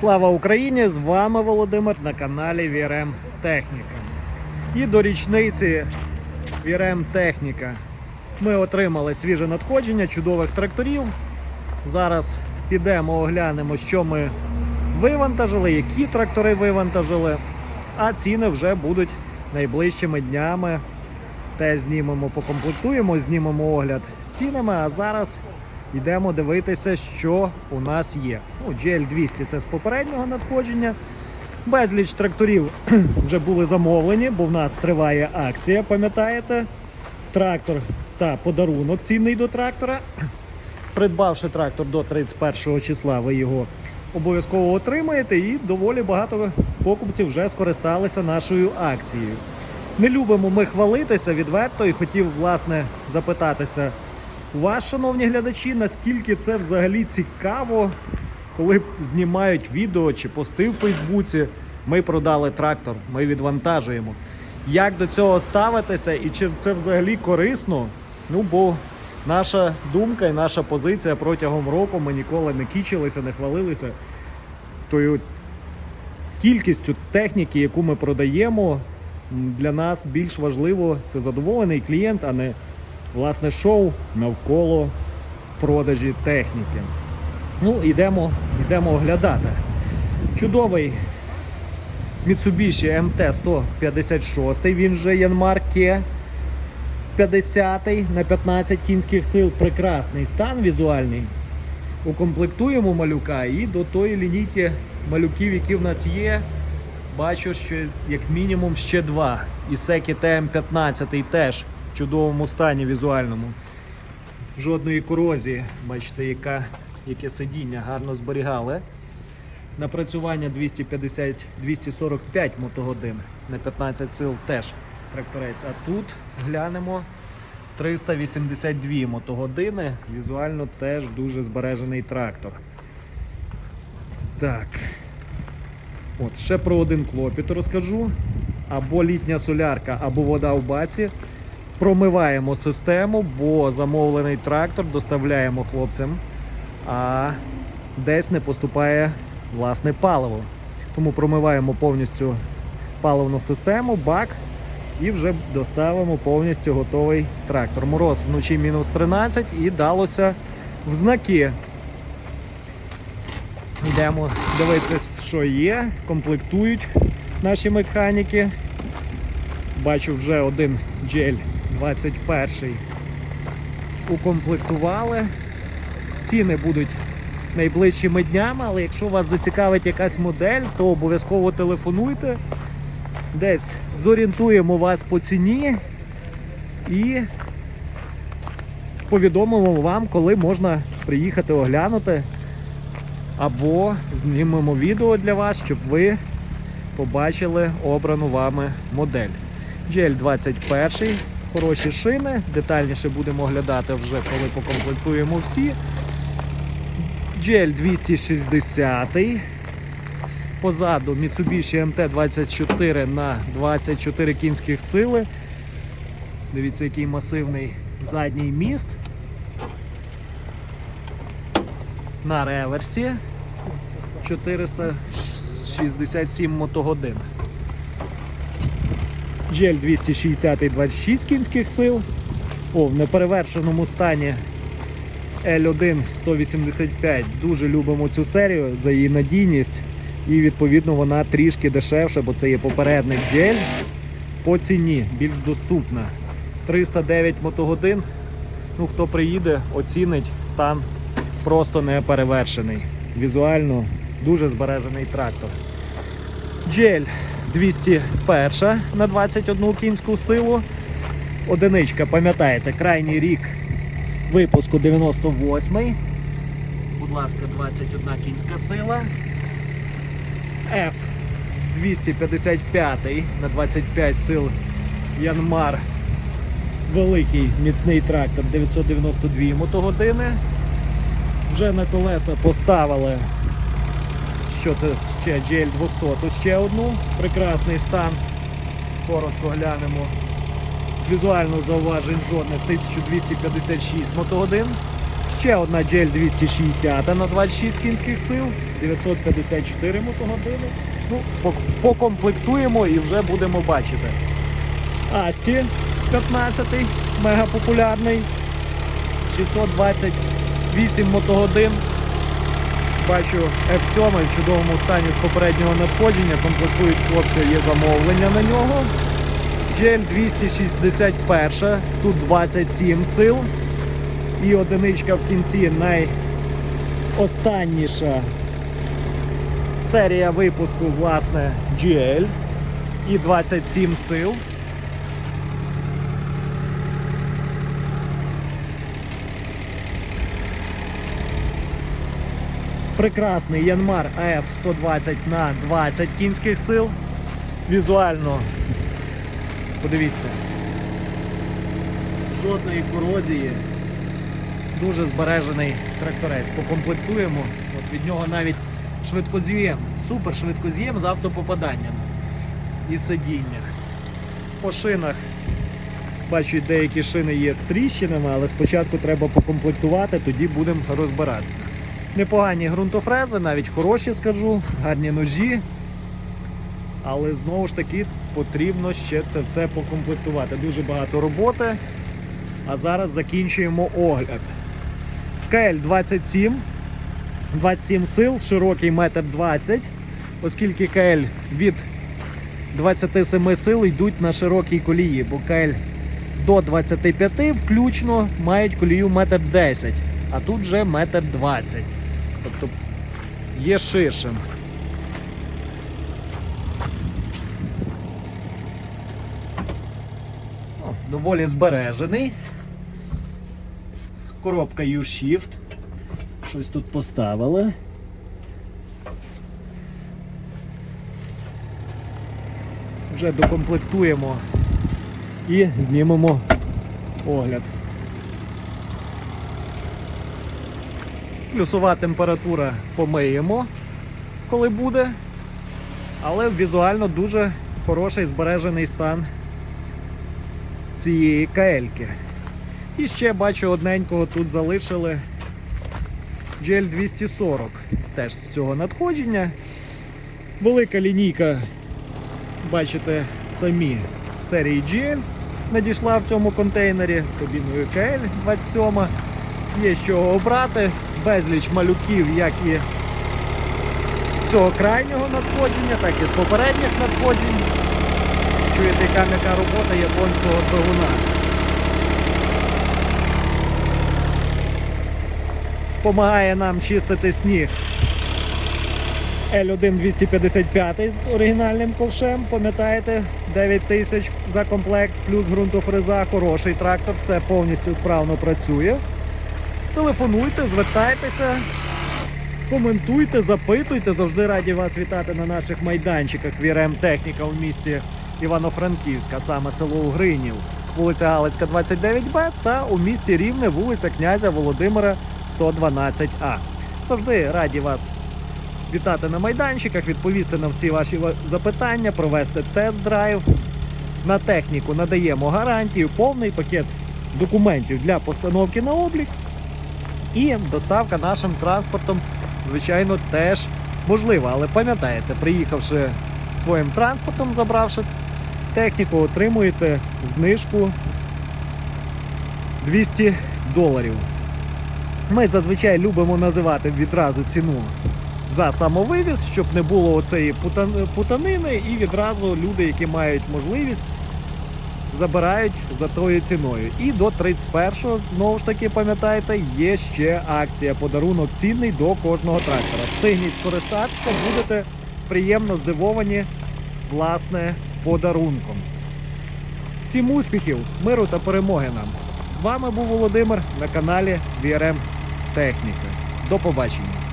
Слава Україні! З вами Володимир на каналі VRM Техніка. І до річниці VRM Техніка ми отримали свіже надходження чудових тракторів. Зараз підемо оглянемо, що ми вивантажили, які трактори вивантажили, а ціни вже будуть найближчими днями. Теж знімемо, покомплектуємо, знімемо огляд з цінами, а зараз йдемо дивитися, що у нас є. Ну, GL200 це з попереднього надходження. Безліч тракторів вже були замовлені, бо в нас триває акція, пам'ятаєте? Трактор та подарунок цінний до трактора. Придбавши трактор до 31 числа, ви його обов'язково отримаєте, і доволі багато покупців вже скористалися нашою акцією. Не любимо ми хвалитися відверто і хотів власне запитатися вас, шановні глядачі, наскільки це взагалі цікаво, коли знімають відео чи пости в Фейсбуці. Ми продали трактор, ми відвантажуємо. Як до цього ставитися і чи це взагалі корисно? Ну бо наша думка і наша позиція протягом року ми ніколи не кічилися, не хвалилися тою кількістю техніки, яку ми продаємо. Для нас більш важливо це задоволений клієнт, а не власне шоу навколо продажі техніки. Ну, йдемо, йдемо оглядати. Чудовий Mitsubishi MT-156, він же K 50 на 15 кінських сил. Прекрасний стан візуальний. Укомплектуємо малюка і до тої лінійки малюків, які в нас є, бачу, що як мінімум ще два. І Ісекі ТМ-15 теж чудовому стані візуальному. Жодної корозії. Бачите, яка, яке сидіння гарно зберігали. Напрацювання 250 245 мотогодин на 15 сил теж тракторець. А тут глянемо 382 мотогодини. Візуально теж дуже збережений трактор. Так. От, ще про один клопіт розкажу. Або літня солярка, або вода в баці. Промиваємо систему, бо замовлений трактор доставляємо хлопцям, а десь не поступає власне паливо. Тому промиваємо повністю паливну систему, бак і вже доставимо повністю готовий трактор. Мороз вночі мінус 13 і далося в знаки. Йдемо дивитися, що є, комплектують наші механіки. Бачу вже один GL 21 укомплектували. Ціни будуть найближчими днями, але якщо вас зацікавить якась модель, то обов'язково телефонуйте. Десь зорієнтуємо вас по ціні і повідомимо вам, коли можна приїхати оглянути. Або знімемо відео для вас, щоб ви побачили обрану вами модель. GL21, хороші шини, детальніше будемо оглядати вже, коли покомплектуємо всі. GL260. Позаду Mitsubishi MT24 на 24 кінських сили. Дивіться, який масивний задній міст. На реверсі 467 мотогодин. GL 260 26 кінських сил. О, в неперевершеному стані L1 185. Дуже любимо цю серію за її надійність. І відповідно вона трішки дешевша, бо це є попередник GL. По ціні більш доступна. 309 мотогодин. Ну, хто приїде, оцінить стан просто не перевершений. Візуально дуже збережений трактор. GL 201 на 21 кінську силу. Одиничка, пам'ятаєте, крайній рік випуску 98-й. Будь ласка, 21 кінська сила. F 255 на 25 сил Янмар. Великий міцний трактор 992 мотогодини. Вже на колеса поставили, що це ще GL 200 ще одну. Прекрасний стан. Коротко глянемо. Візуально зауважень жодних 1256 мотогодин. Ще одна GL 260 на 26 кінських сил, 954 мотогодини. Ну, покомплектуємо і вже будемо бачити. Асті 15 мега популярний. 628 мотогодин. Бачу F7 в чудовому стані з попереднього надходження. Комплектують хлопці, є замовлення на нього. GL 261, тут 27 сил. І одиничка в кінці найостанніша серія випуску, власне, GL. І 27 сил. Прекрасний Янмар АФ 120 на 20 кінських сил. Візуально, подивіться, жодної корозії. Дуже збережений тракторець. Покомплектуємо. От від нього навіть швидкоз'єм, супер швидкоз'єм з автопопаданням і сидіння. По шинах бачу, деякі шини є з тріщинами, але спочатку треба покомплектувати, тоді будемо розбиратися. Непогані ґрунтофрези, навіть хороші скажу, гарні ножі. Але знову ж таки потрібно ще це все покомплектувати. Дуже багато роботи. А зараз закінчуємо огляд. КЛ 27, 27 сил, широкий метр 20, оскільки КЛ від 27 сил йдуть на широкій колії, бо КЛ до 25 включно мають колію метр 10, а тут вже метр 20. Тобто є ширшим. Доволі збережений. Коробка U-Shift. Щось тут поставили. Вже докомплектуємо і знімемо огляд. Плюсова температура помиємо, коли буде, але візуально дуже хороший збережений стан цієї каельки. І ще бачу одненького тут залишили GL 240 теж з цього надходження. Велика лінійка, бачите, самі серії GL надійшла в цьому контейнері з кабіною KL 27. Є з чого обрати, безліч малюків, як і з цього крайнього надходження, так і з попередніх надходжень. Чуєте, яка м'яка робота японського двигуна. Помагає нам чистити сніг L1 255 з оригінальним ковшем. Пам'ятаєте, 9 тисяч за комплект, плюс ґрунтофреза, хороший трактор, все повністю справно працює. Телефонуйте, звертайтеся, коментуйте, запитуйте. Завжди раді вас вітати на наших майданчиках Вірем Техніка у місті Івано-Франківська, саме село Угринів, вулиця Галицька, 29Б та у місті Рівне, вулиця князя Володимира 112А. Завжди раді вас вітати на майданчиках, відповісти на всі ваші запитання, провести тест-драйв. На техніку надаємо гарантію, повний пакет документів для постановки на облік. І доставка нашим транспортом, звичайно, теж можлива. Але пам'ятаєте, приїхавши своїм транспортом, забравши техніку, отримуєте знижку 200 доларів. Ми зазвичай любимо називати відразу ціну за самовивіз, щоб не було оцеї путанини, і відразу люди, які мають можливість, забирають за тою ціною. І до 31-го, знову ж таки, пам'ятаєте, є ще акція подарунок цінний до кожного трактора. Встигніть скористатися, будете приємно здивовані власне подарунком. Всім успіхів, миру та перемоги нам! З вами був Володимир на каналі VRM Техніка. До побачення!